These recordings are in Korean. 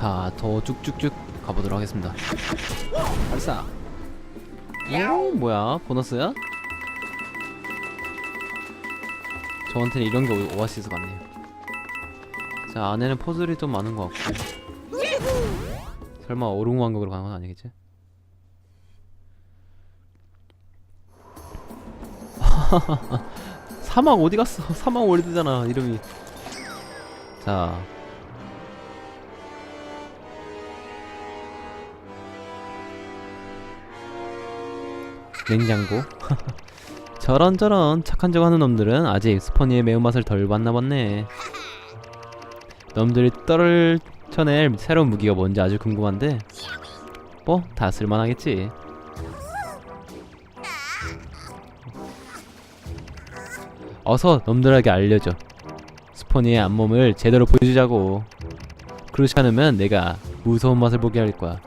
자, 더 쭉쭉쭉 가보도록 하겠습니다. 발사. 오, 뭐야? 보너스야? 저한테는 이런 게 오- 오아시스 같네요. 자, 안에는 퍼즐이 좀 많은 것 같고. 설마 오르왕국으로 가는 건 아니겠지? 사막 어디 갔어? 사막 월드잖아 이름이. 자, 냉장고. 저런 저런 착한 척 하는 놈들은 아직 스포니의 매운맛을 덜 봤나 봤네. 놈들이 떨쳐낼 새로운 무기가 뭔지 아주 궁금한데 뭐 다 쓸만하겠지. 어서 놈들에게 알려줘. 스포니의 앞몸을 제대로 보여주자고. 그렇지 않으면 내가 무서운 맛을 보게 할 거야.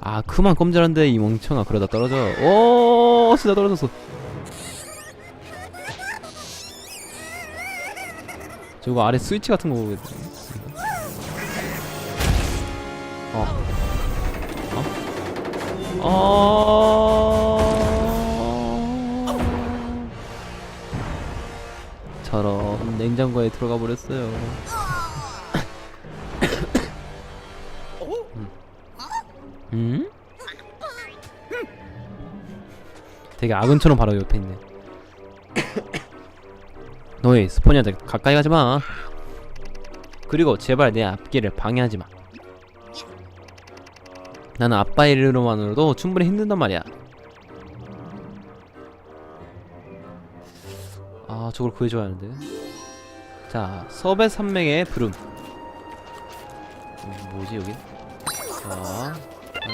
아 그만 껌질한데 이 멍청아. 그러다 떨어져. 오 진짜 떨어졌어. 저거 아래 스위치 같은 거 어. 어? 어... 저런 냉장고에 들어가 버렸어요 되게 아군처럼 바로 옆에 있네. 너희 스포니한테 가까이 가지 마. 그리고 제발 내 앞길을 방해하지 마. 나는 아빠 일로만으로도 충분히 힘든단 말이야. 아, 저걸 구해줘야 하는데. 자, 섭의 산맥의 부름. 어, 뭐지 여기? 자, 아,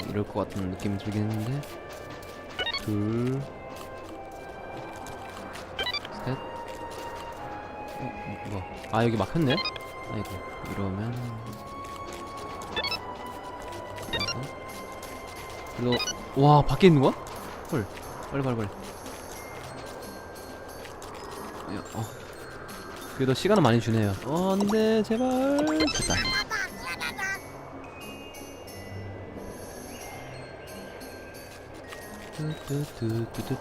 이럴 것 같은 느낌이 들긴 했는데 둘 어, 뭐, 아 여기 막혔네? 아이고 이러면. 이거. 와 밖에 있는 거야? 헐. 빨리 빨리 빨리. 야, 어. 그래도 시간은 많이 주네요. 어, 안돼 제발. 됐다. 뚜뚜뚜뚜뚜뚜.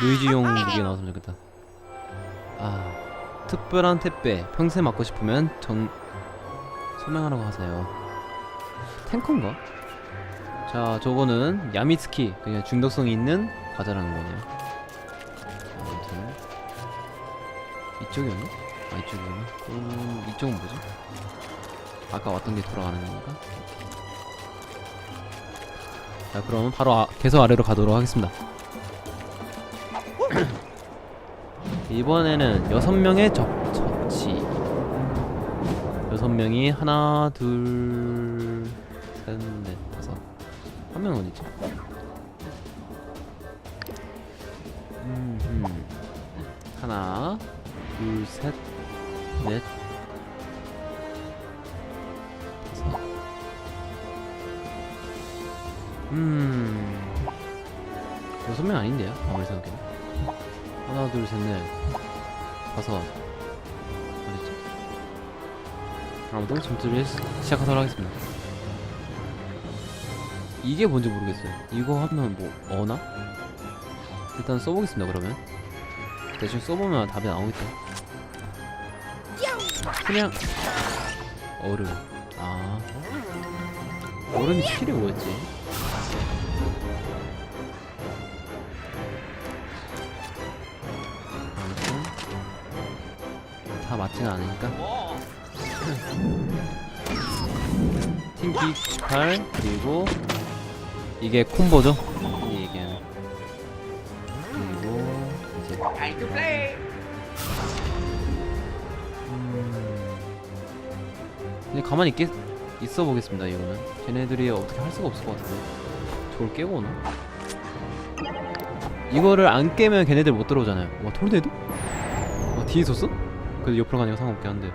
노이즈용 무게 나왔으면 좋겠다. 아, 특별한 택배 평생 맞고 싶으면 전 소명하라고 하세요. 탱커인가? 자, 저거는 야미츠키 그냥 중독성이 있는 과자라는 거네요. 자, 아무튼 이쪽이었나? 아 이쪽이구나 음, 이쪽은 뭐지? 아까 왔던 게 돌아가는 건가? 자 그럼 바로 아, 계속 아래로 가도록 하겠습니다 이번에는 여섯 명의 적, 처치 여섯 명이 하나 둘셋넷 다섯 한 명은 어디지? 음, 음. 하나 둘셋 넷, 다섯. 음, 여섯 명 아닌데요? 아무리 생각해도. 하나, 둘, 셋, 넷, 다섯. 어딨지? 아무튼 점수를 시작하도록 하겠습니다. 이게 뭔지 모르겠어요. 이거 하면 뭐 어나? 일단 써보겠습니다. 그러면 대충 써보면 답이 나오겠죠. 그냥 얼음 아 얼음이 스킬이 뭐였지? 다 맞지는 않으니까 팅키 98 그리고 이게 콤보죠? 이게 얘기하는 그리고 이제 그냥 가만히 있겠, 있어 보겠습니다 이거는 쟤네들이 어떻게 할 수가 없을 것 같은데 저걸 깨고 오나? 이거를 안 깨면 걔네들 못 들어오잖아요 와 톨데도? 와 뒤에 있었어? 그래도 옆으로 가니까 상관없긴 한데.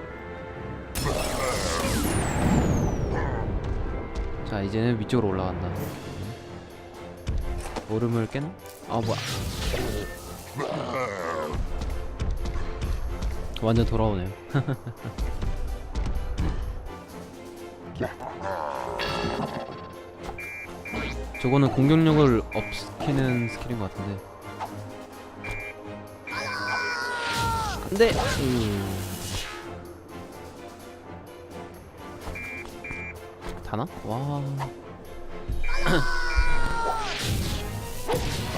자 이제는 위쪽으로 올라간다. 얼음을 깬? 아 뭐야. 완전 돌아오네요. 저거는 공격력을 업시키는 스킬인 것 같은데 안돼 음. 다나? 와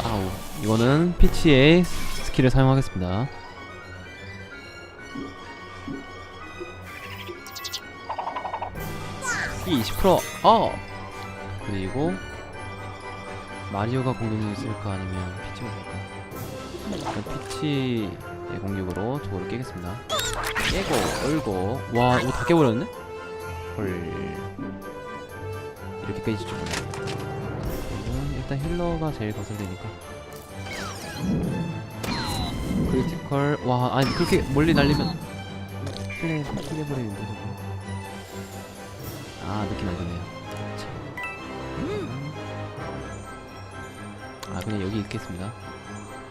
와우 이거는 피치의 스킬을 사용하겠습니다 이 20% 어! 그리고 마리오가 공격력 있을까 아니면 피치가 일단 피치 의 공격으로 저거를 깨겠습니다. 깨고 얼고. 와 이거 다 깨버렸네? 헐. 이렇게 깨지죠 그러면 일단 힐러가 제일 거슬리니까. 크리티컬. 와 아니 그렇게 멀리 날리면 플레이 틀려버리는데 저거 아 느낌 알겠네요. 참. 아 그냥 여기 있겠습니다.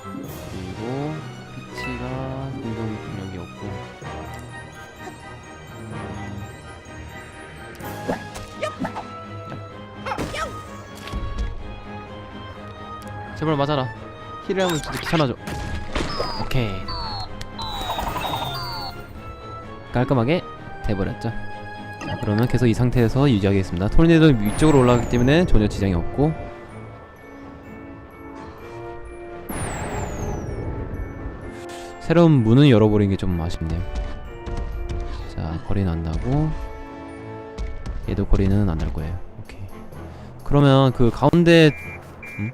그리고 피치가 공격력이 없고. 음, 제발 맞아라. 힐을 하면 진짜 귀찮아져. 오케이. 깔끔하게 돼버렸죠. 자 그러면 계속 이 상태에서 유지하겠습니다. 토르네이도 위쪽으로 올라가기 때문에 전혀 지장이 없고 새로운 문을 열어버린 게 좀 아쉽네요. 자 거리는 안 나고? 얘도 거리는 안 날 거예요. 오케이. 그러면 그 가운데 음?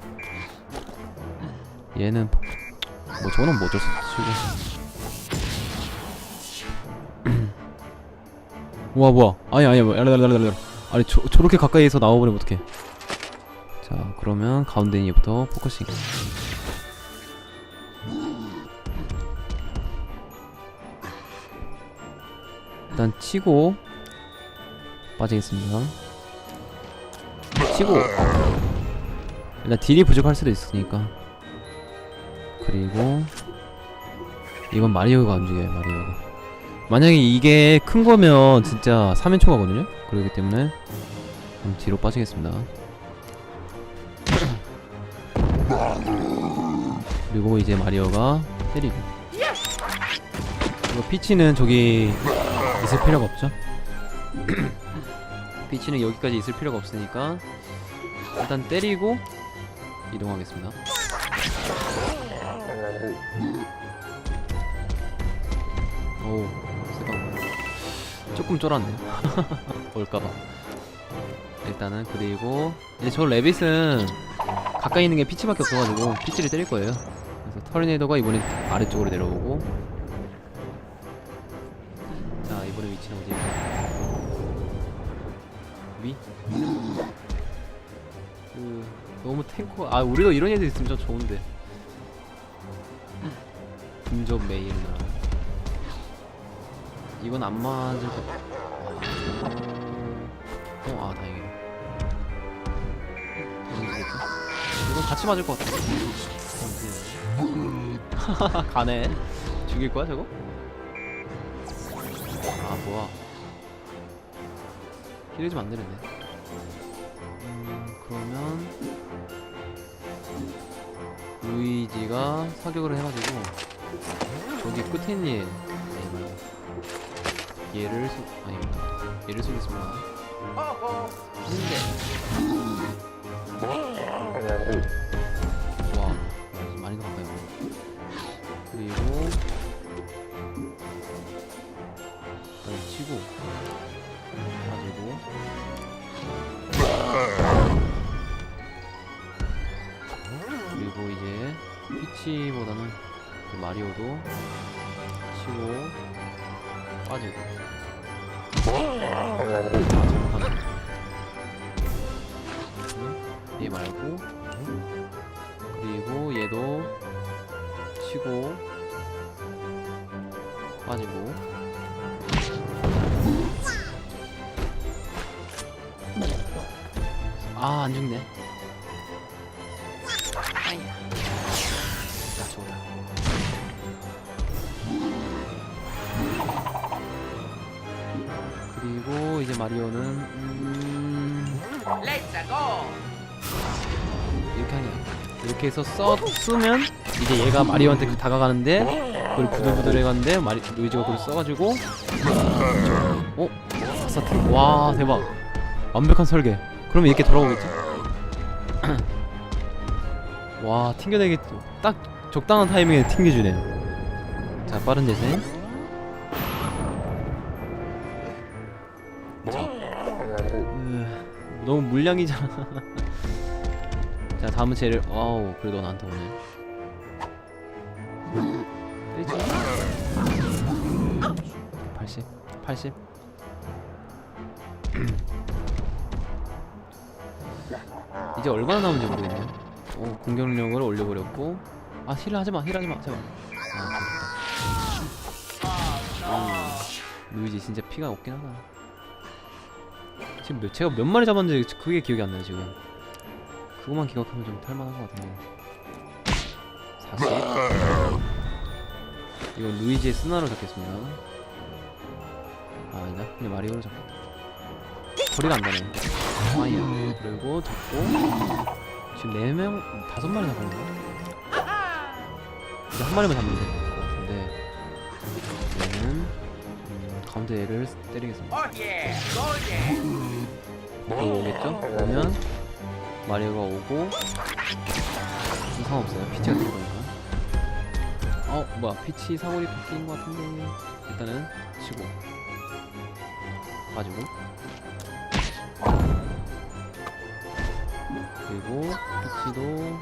얘는 폭- 뭐 저거는 뭐 어쩔 수 없지. 와 뭐야? 아니 아니 뭐 랄랄랄랄랄. 아니 저, 저렇게 가까이에서 나와버리면 어떡해? 자 그러면 가운데 얘부터 포커싱 일단 치고 빠지겠습니다. 치고. 일단 딜이 부족할 수도 있으니까. 그리고 이건 마리오가 움직여요 마리오가. 만약에 이게 큰 거면 진짜 3인 초과거든요? 그렇기 때문에 좀 뒤로 빠지겠습니다. 그리고 이제 마리오가 때리고. 이거 피치는 저기 있을 필요가 없죠. 피치는 여기까지 있을 필요가 없으니까 일단 때리고 이동하겠습니다. 오 세방 조금 쫄았네. 올까봐. 일단은 그리고 이제 저 레빗은 가까이 있는 게 피치밖에 없어가지고 피치를 때릴 거예요. 그래서 터리네이더가 이번에 아래쪽으로 내려오고 위? 그 너무 탱커 아 우리도 이런 애들 있으면 좀 좋은데 금접 메일이나 이건 안 맞을 것 어, 아 다행이네? 이건 같이 맞을 것 같아 하하하 가네 죽일 거야 저거? 아 뭐야 좀안 되는데. 음 그러면 루이지가 사격을 해가지고 저기 끝에 있는 얘 얘를 쏘 아니 얘를 쏘겠습니다. 근데. 와 많이- 더 가까이 오네 그리고 치고 가지고 그리고 이제 피치보다는 그 마리오도 치고 빠지고. 얘 말고. 그리고 얘도 치고 빠지고 아, 안 죽네. 아 좋아. 그리고 이제 마리오는 음... 이렇게 하냐. 이렇게 해서 썼으면 이제 얘가 마리오한테 그 다가가는데 그걸 부들부들해 가는데 마리 루이지가 그걸 써가지고 어? 와 대박 완벽한 설계 그러면 이렇게 돌아오겠지? 와 튕겨내기 딱 적당한 타이밍에 튕겨주네. 자 빠른 재생. 자. 으, 너무 물량이잖아. 자 다음은 쟤를 어우 그래도 나한테 오네. 때리지 80 80 이제 얼마나 남은지 모르겠네요. 오 공격력을 올려버렸고. 아 힐 하지마 힐 하지마 제발 아 음, 루이지 진짜 피가 없긴 하다. 지금 몇, 제가 몇 마리 잡았는지 그게 기억이 안 나요 지금. 그거만 기억하면 좀 탈만한 것 같은데 40 이건 루이지의 스나로 잡겠습니다. 아 아니다. 그냥 마리오로 잡겠다 거리가 안 가네. 파이어. 그리고 잡 고 지금 4명 5마리 잡은 건가? 이제 한 마리만 잡으면 될것 같은데. 얘는 음, 가운데 얘를 때리겠습니다. Oh yeah! Go yeah! 이거 오겠죠? 그러면 마리오가 오고 상관없어요. 피치가 될 거니까. 어 뭐야. 피치 사거리 바뀐 것 같은데. 일단은 치고. 가지고 그리고 피치도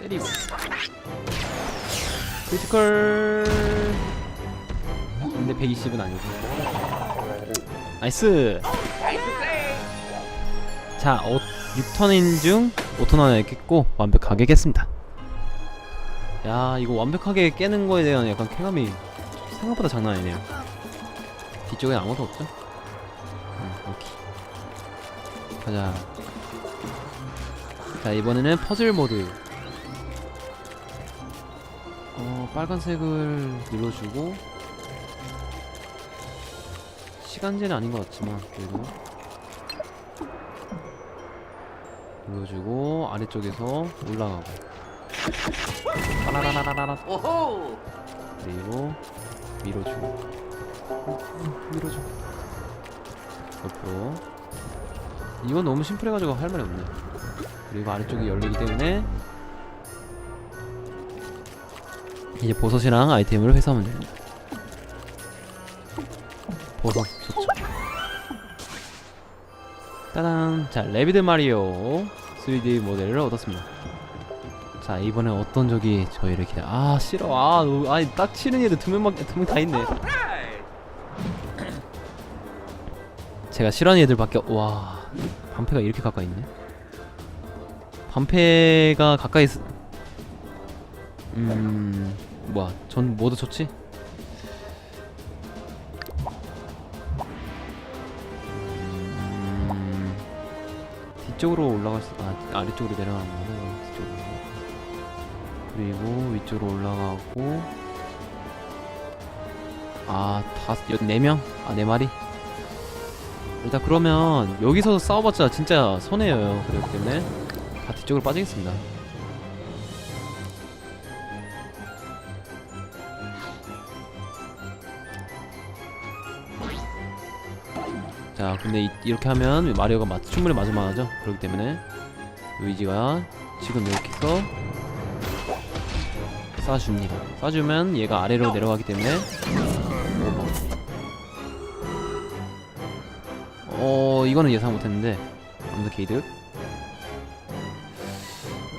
때리고. 크리티컬 근데 120은 아니고. 나이스! 자 어, 6턴인 중 5턴 안에 깼고 완벽하게 깼습니다. 야 이거 완벽하게 깨는 거에 대한 약간 쾌감이 생각보다 장난 아니네요. 뒤쪽에 아무도 없죠? 응 오케이 가자. 자 이번에는 퍼즐 모드. 어 빨간색을 눌러주고 시간제는 아닌 것 같지만 그래도. 눌러주고 아래쪽에서 올라가고. 빠라라라라라! 그리고 밀어주고. 밀어줘. 옆으로 이건 너무 심플해가지고 할 말이 없네. 그리고 아래쪽이 열리기 때문에 이제 버섯이랑 아이템을 회수하면 됩니다. 버섯 좋죠. 따단! 자 레비드 마리오 3D 모델을 얻었습니다. 자 이번에 어떤 적이 저희를 기다 아 싫어. 아 너- 아니 딱 치는 애들 두 명밖에 두 명 다 있네! 제가 싫어하는 애들밖에 와 반패가 이렇게 가까이 있네 반패가 가까이 있... 음 뭐야 전 뭐도 좋지 음, 뒤쪽으로 올라갈 수 아, 아래쪽으로 내려가는 거고 뒤쪽으로 그리고 위쪽으로 올라가고 아 다섯 여- 네 명? 아 네 마리? 일단 그러면 여기서 싸워봤자 진짜 손해예요. 그렇기 때문에 다 뒤쪽으로 빠지겠습니다. 자 근데 이, 렇게 하면 마리오가 맞, 충분히 맞을만 하죠? 그렇기 때문에 루이지가 지금 이렇게 해서 쏴줍니다. 쏴주면 얘가 아래로 내려가기 때문에 어 이거는 예상 못했는데 아무튼 게이드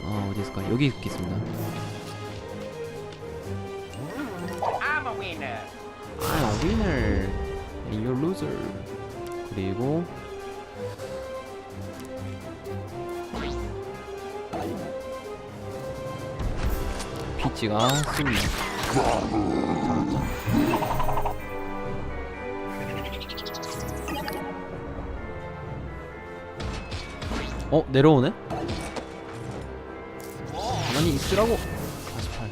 어 어디 있을까? 여기 있겠습니다. I'm a winner! I'm a winner. And you're loser. 그리고 피치가 씁니다 어 내려오네? 가만히 있으라고 48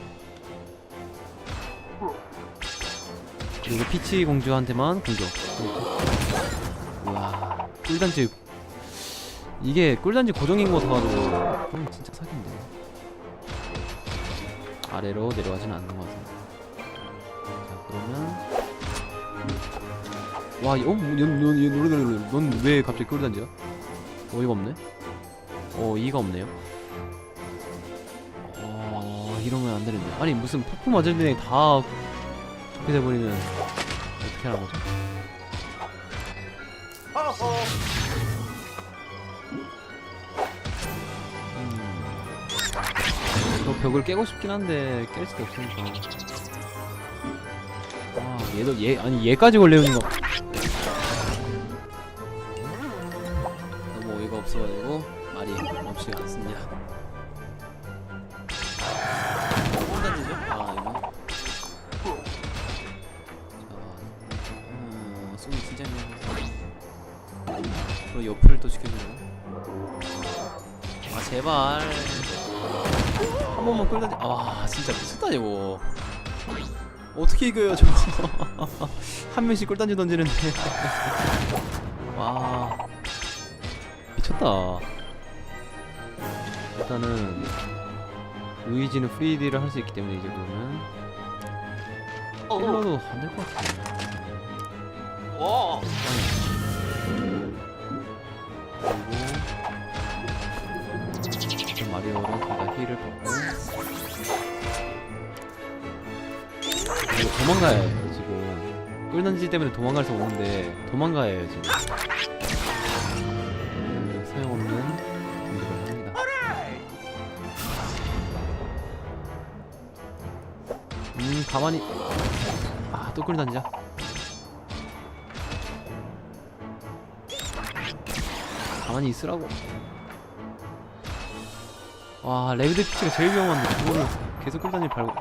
그리고 피치 공주한테만 공격. 우와, 꿀단지. 이게 꿀단지 고정인 거 사가지고 그럼 진짜 사기인데. 아래로 내려가지는 않는 것 같습니다. 자, 그러면 와, 이- 어, 넌왜 갑자기 꿀단지야? 어이가 없네. 어, 이가 없네요. 어, 이러면 안 되는데. 아니 무슨 폭포 맞을 때다 그렇게 돼버리면 어떻게 하는 거죠? 음. 저 벽을 깨고 싶긴 한데 깰 수가 없으니까. 아, 얘도 얘 아니 얘까지 걸려오는 거. 미안해서. 그리고 옆을 또 지켜주고. 아 제발. 한 번만 끌다니. 아 진짜 미쳤다 이거. 어떻게 이겨요 저거 한 명씩 꿀단지 던지는데 와 미쳤다 일단은 루이지는 프리디를 할 수 있기 때문에 이제 그러면 힐러도 안 될 것 같아 Whoa. 그리고 마리오랑 둘다 힐을 받고 이거 도망가야 해요 지금 꿀단지 때문에 도망갈 수 없는데 도망가야 해요 지금 음, 소용없는. 음 가만히 아또 꿀단지 가만히 있으라고 와 레비드 피치가 제일 위험한데 그거를 계속 꿀단지 밟고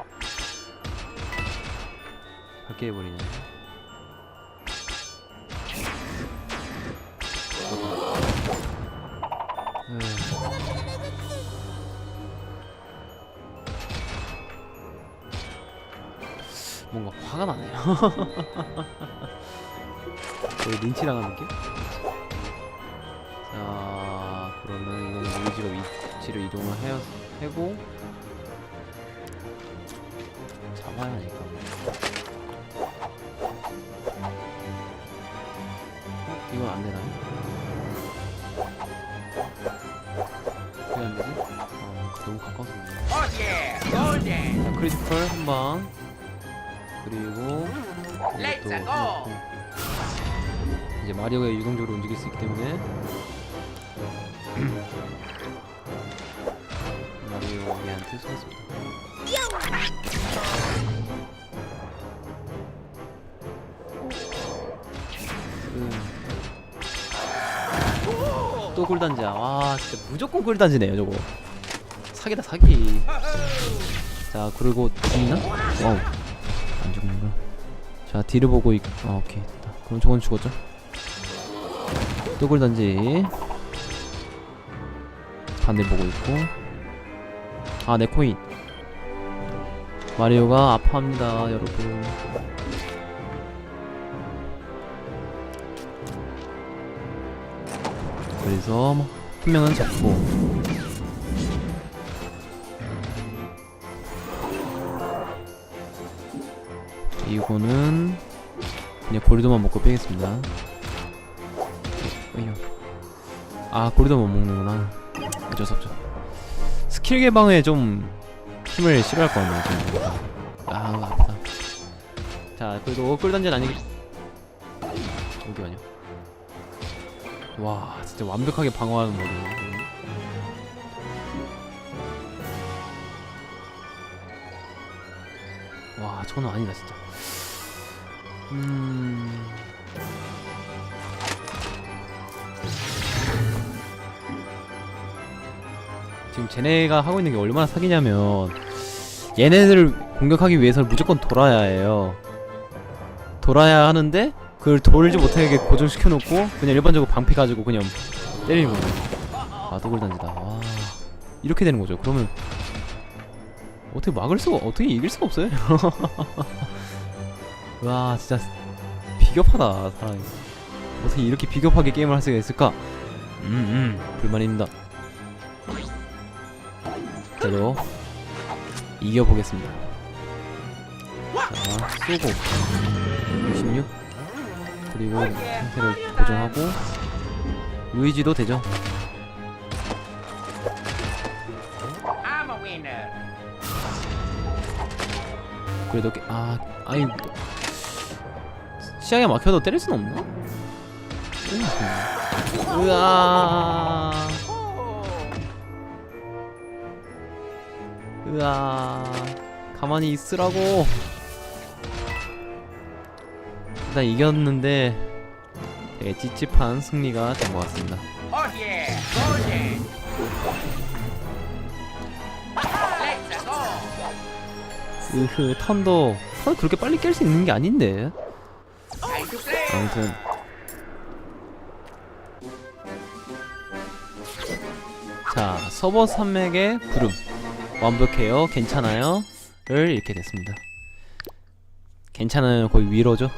밟게 해버리네 에휴. 뭔가 화가 나네요. 거의 린치 당한 느낌? 자, 그러면 이거는 루이지가 위치를 이동을 해, 해고 잡아야 하니까. 어? 이건 안 되나요? 왜 안 되지? 어, 너무 가까워서 그런가? Oh. 자, 크리티컬 한 방. 그리고 이것도. 이제 마리오가 유동적으로 움직일 수 있기 때문에 마리오 얘한테 쏘겠습니다. 음. 또 꿀단지야. 와 진짜 무조건 꿀단지네요 저거. 사기다 사기. 자 그리고 죽나? 와우 안 죽는구나 자 뒤를 보고 있... 아 오케이 됐다 그럼 저건 죽었죠? 뚝을 던지 반대 보고 있고. 아 내 코인. 마리오가 아파합니다 여러분. 그래서 한 명은 잡고. 이거는 그냥 고리도만 먹고 빼겠습니다. 아 고리도 못 먹는구나. 어쩔 수 없죠. 스킬 개방에 좀 힘을 실어할 것 같네요 지금. 아 아프다. 자 그래도 꿀단지는 아니겠. 잠시만요. 와 진짜 완벽하게 방어하는 모드. 와 저는 아니다 진짜. 음. 지금 쟤네가 하고 있는 게 얼마나 사기냐면 얘네들을 공격하기 위해서는 무조건 돌아야 해요. 돌아야 하는데 그걸 돌지 못하게 고정시켜 놓고 그냥 일반적으로 방패 가지고 그냥 때리는 거예요. 아 독을 던지다. 와 이렇게 되는 거죠. 그러면 어떻게 막을 수가 어떻게 이길 수가 없어요. 와 진짜 비겁하다 사람이 어떻게 이렇게 비겁하게 게임을 할 수가 있을까 음 음 불만입니다 그래도 이겨보겠습니다. 자 쏘고. 66 그리고 상태를 고정하고 루이지도 되죠. 그래도 게, 아 아니 시야가 막혀도 때릴 순 없나? 으아 으아 가만히 있으라고. 일단 이겼는데 되게 찝찝한 승리가 된 것 같습니다. Oh go. 으흐 턴도. 턴 그렇게 빨리 깰 수 있는 게 아닌데. 아무튼. 자 서버 산맥의 부름 완벽해요? 괜찮아요? 를 이렇게 됐습니다. 괜찮아요? 거의 위로죠